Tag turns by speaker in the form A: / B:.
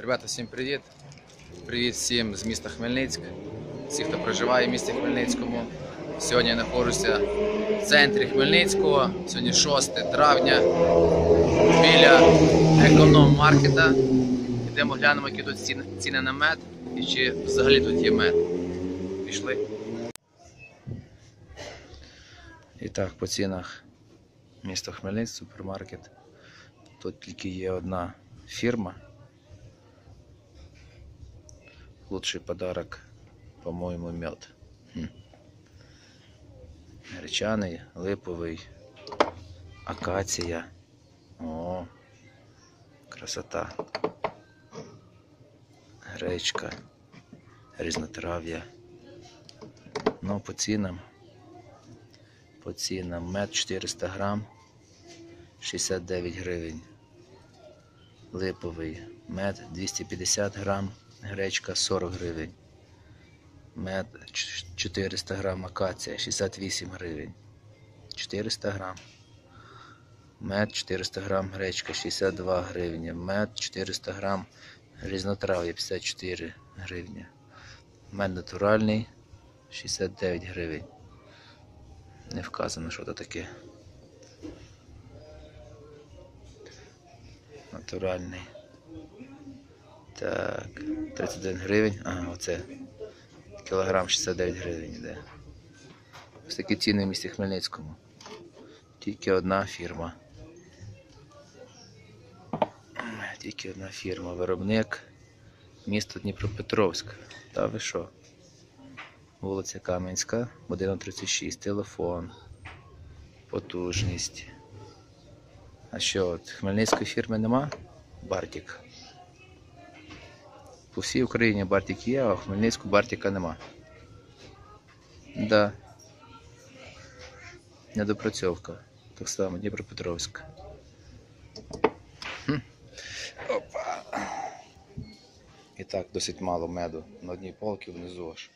A: Ребята, всім привіт! Привіт всім з міста Хмельницьк, всіх, хто проживає в місті Хмельницькому. Сьогодні я знаходжуся в центрі Хмельницького. Сьогодні 6 травня біля економ-маркета. Йдемо глянемо, які тут ціни, на мед і чи взагалі тут є мед. Пішли. І так, по цінах місто Хмельницьк, супермаркет. Тут тільки є одна фірма. Лучший подарок, по-моему, мед. Хм. Гречаний, липовий, акація. О, красота. Гречка, різнотрав'я. Ну, по цінам. По цінам мед 400 грам, 69 гривень. Липовий мед 250 грам, гречка 40 гривень. Мед 400 грам акація 68 гривень. 400 грам. Мед 400 грам гречка 62 гривні. Мед 400 грам різнотрав'я 54 гривні. Мед натуральний 69 гривень. Не вказано, що це таке. Натуральний. Так, 31 гривень. Ага, оце. Кілограм 69 гривень йде. Ось такі ціни в місті Хмельницькому. Тільки одна фірма. Тільки одна фірма. Виробник. Місто Дніпропетровськ. Та ви що? Вулиця Кам'янська, будинок 36, телефон, потужність. А що, от Хмельницької фірми нема? Бартік. По всій Україні Бартік є, а в Хмельницьку Бартіка нема. Да. Недопрацьовка. Так само Дніпропетровськ. Хм. Опа. І так, досить мало меду. На одній полці внизу аж.